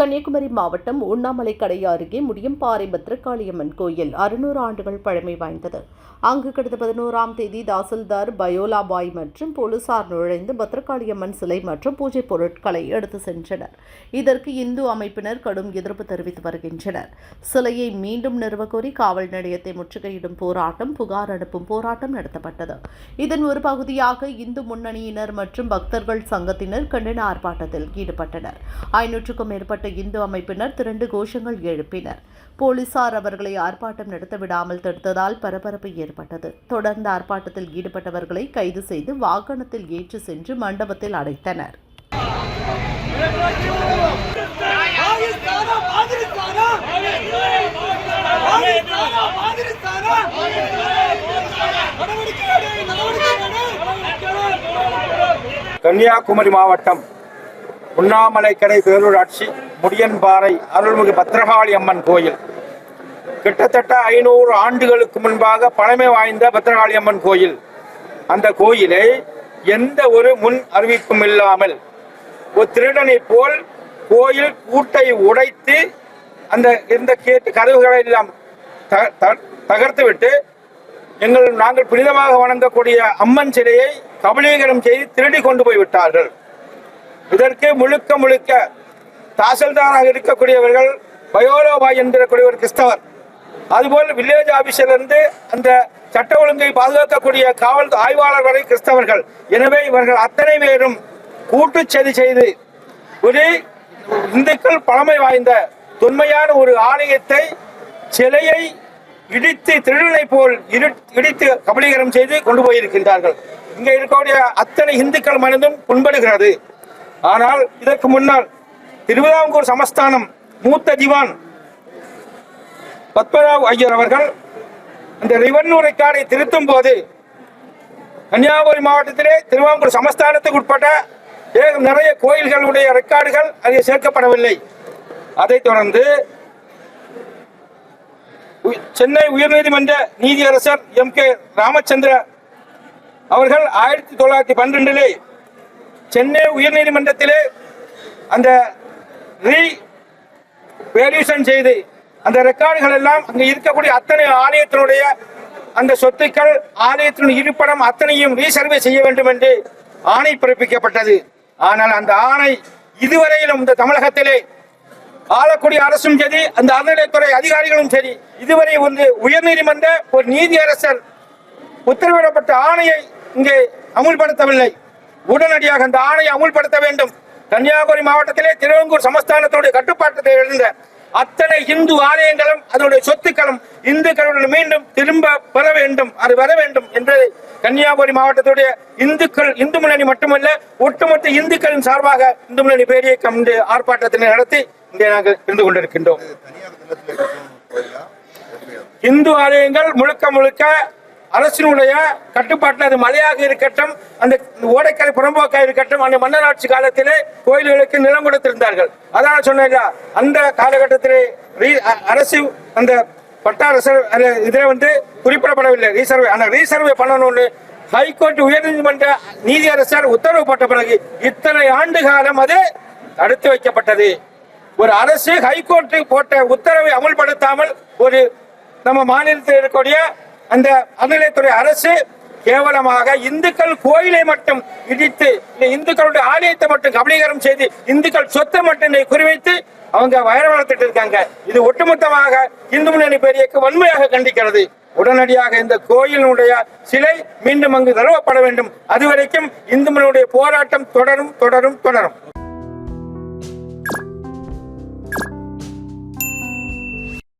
கன்னியாகுமரி மாவட்டம் உண்ணாமலை கடை அருகே முடியம்பாறை பத்ரகாளியம்மன் கோயில் அறுநூறு ஆண்டுகள் பழமை வாய்ந்தது. அங்கு கடந்த பதினோராம் தேதி தாசில்தார் பயோலாபாய் மற்றும் போலீசார் நுழைந்து பத்ரகாளியம்மன் சிலை மற்றும் பூஜை பொருட்களை எடுத்து சென்றனர். இதற்கு இந்து அமைப்பினர் கடும் எதிர்ப்பு தெரிவித்து வருகின்றனர். சிலையை மீண்டும் நிறுவக்கோரி காவல் நிலையத்தை முற்றுகையிடும் போராட்டம் புகார் அனுப்பும் போராட்டம் நடத்தப்பட்டது. இதன் ஒரு பகுதியாக இந்து முன்னணியினர் மற்றும் பக்தர்கள் சங்கத்தினர் கண்டன ஆர்ப்பாட்டத்தில் ஈடுபட்டனர். ஐநூற்றுக்கும் மேற்பட்ட இந்து அமைப்பினர் திரண்டு கோஷங்கள் எழுப்பினர். போலீசார் அவர்களை ஆர்ப்பாட்டம் நடத்த விடாமல் தடுத்ததால் பரபரப்பு ஏற்பட்டது. தொடர்ந்து ஆர்ப்பாட்டத்தில் ஈடுபட்டவர்களை கைது செய்து வாகனத்தில் ஏற்றி சென்று மண்டபத்தில் அடைத்தனர். கன்னியாகுமரி மாவட்டம் உண்ணாமலை கடை பேரூராட்சி முடியன்பாறை அருள்மிகு பத்ரகாளி அம்மன் கோயில். கிட்டத்தட்ட ஐநூறு ஆண்டுகளுக்கு முன்பாக பழமை வாய்ந்த பத்ரகாளி அம்மன் கோயில். அந்த கோயிலை எந்த ஒரு முன் அறிவிப்பும் இல்லாமல் ஒரு திருடனை போல் கோயில் கூட்டை உடைத்து அந்த இருந்த கேட்டு கதவுகளை எல்லாம் தகர்த்து விட்டு தகர்த்துவிட்டு எங்கள் நாங்கள் புனிதமாக வணங்கக்கூடிய அம்மன் சிலையை கபலீகரம் செய்து திருடி கொண்டு போய் விட்டார்கள். இதற்கு முழுக்க முழுக்க தாசில்தாராக இருக்கக்கூடியவர்கள் பயோலோபாய் என்கிறக்கூடிய ஒரு கிறிஸ்தவர். அதுபோல் வில்லேஜ் ஆபீஸிலிருந்து அந்த சட்ட ஒழுங்கை பாதுகாக்கக்கூடிய காவல் ஆய்வாளர் வரை கிறிஸ்தவர்கள். எனவே இவர்கள் அத்தனை பேரும் கூட்டுச்சதி செய்து ஒரு இந்துக்கள் பழமை வாய்ந்த தொன்மையான ஒரு ஆலயத்தை சிலையை இடித்து திருடனை போல் இரு- இடித்து கபலீகரம் செய்து கொண்டு போயிருக்கின்றார்கள். இங்கே இருக்கக்கூடிய அத்தனை இந்துக்கள் மனதும் புண்படுகிறது. ஆனால் இதற்கு முன்னால் திருவிதாங்கூர் சமஸ்தானம் மூத்த திவான் பத்மராவ் ஐயர் அவர்கள் அந்த ரெவன்யூ ரெக்கார்டை திருத்தும் போது கன்னியாகுமரி மாவட்டத்திலே திருவாங்கூர் சமஸ்தானத்துக்கு உட்பட்ட ஏகம் நிறைய கோயில்களுடைய ரெக்கார்டுகள் அதில் சேர்க்கப்படவில்லை. அதைத் தொடர்ந்து உ- சென்னை உயர்நீதிமன்ற நீதியரசர் எம் கே ராமச்சந்திர அவர்கள் ஆயிரத்தி தொள்ளாயிரத்தி பன்னிரெண்டிலே சென்னை உயர்நீதிமன்றத்திலே அந்த ரீ வேல்யூஷன் செய்து அந்த ரெக்கார்டுகள் எல்லாம் அங்கே இருக்கக்கூடிய அத்தனை ஆலயத்தினுடைய அந்த சொத்துக்கள் ஆலயத்தின் இருப்பிடம் அத்தனையும் ரீசர்வே செய்ய வேண்டும் என்று ஆணை பிறப்பிக்கப்பட்டது. ஆனால் அந்த ஆணை இதுவரையிலும் இந்த தமிழகத்திலே ஆளக்கூடிய அரசும் சரி அந்த அறநிலையத்துறை அதிகாரிகளும் சரி இதுவரை வந்து உயர்நீதிமன்ற ஒரு நீதியரசர் உத்தரவிடப்பட்ட ஆணையை இங்கே அமுல்படுத்தவில்லை. உடனடியாக அந்த ஆணையை அமுல்படுத்த வேண்டும். கன்னியாகுமரி மாவட்டத்திலே திருவங்கூர் சமஸ்தானத்துடைய கட்டுப்பாட்டத்தை எழுந்த அத்தனை இந்து ஆலயங்களும் அதனுடைய சொத்துக்களும் இந்துக்களுடன் மீண்டும் திரும்ப பெற வேண்டும். அது வர வேண்டும் என்பதை கன்னியாகுமரி மாவட்டத்துடைய இந்துக்கள் இந்து முன்னணி மட்டுமல்ல ஒட்டுமொத்த இந்துக்களின் சார்பாக இந்து முன்னணி பேரியக்கம் இந்த ஆர்ப்பாட்டத்தினை நடத்தி இங்கே நாங்கள் இருந்து கொண்டிருக்கின்றோம். இந்து ஆலயங்கள் முழுக்க முழுக்க அரசினுடைய கட்டுப்பாட்டில் அது மலையாக இருக்கட்டும் அந்த ஓடைக்கரை புறம்போக்காக இருக்கட்டும் அந்த மன்னராட்சி காலத்திலே கோயில்களுக்கு நிலம் கொடுத்திருந்தார்கள். அதான் சொன்னேன் அந்த காலகட்டத்திலே ரீ- அ- அரசு அந்த பட்டா ரிசர்வ் இதில் வந்து குறிப்பிடப்படவில்லை. ரீசர்வே ஆனால் ரீசர்வே பண்ணணும்னு ஹைகோர்ட் உயர்நீதிமன்ற நீதியரசர் உத்தரவு போட்ட பிறகு இத்தனை ஆண்டு காலம் அது தடுத்து வைக்கப்பட்டது. ஒரு அரசு ஹைகோர்ட் போட்ட உத்தரவை அமல்படுத்தாமல் ஒரு நம்ம மாநிலத்தில் இருக்கக்கூடிய அந்த அறநிலையத்துறை அரசு கேவலமாக இந்துக்கள் கோயிலை மட்டும் இடித்து இந்த இந்துக்களுடைய ஆலயத்தை மட்டும் கபலீகரம் செய்து இந்துக்கள் சொத்தை மட்டும் குறிவைத்து அவங்க வயர வளர்த்துட்டு இருக்காங்க. இது ஒட்டுமொத்தமாக இந்து முன்னணி பெரியக்கு வன்மையாக கண்டிக்கிறது. உடனடியாக இந்த கோயிலினுடைய சிலை மீண்டும் அங்கு நிறுவப்பட வேண்டும். அதுவரைக்கும் இந்து முன்னணியுடைய போராட்டம் தொடரும் தொடரும் தொடரும்.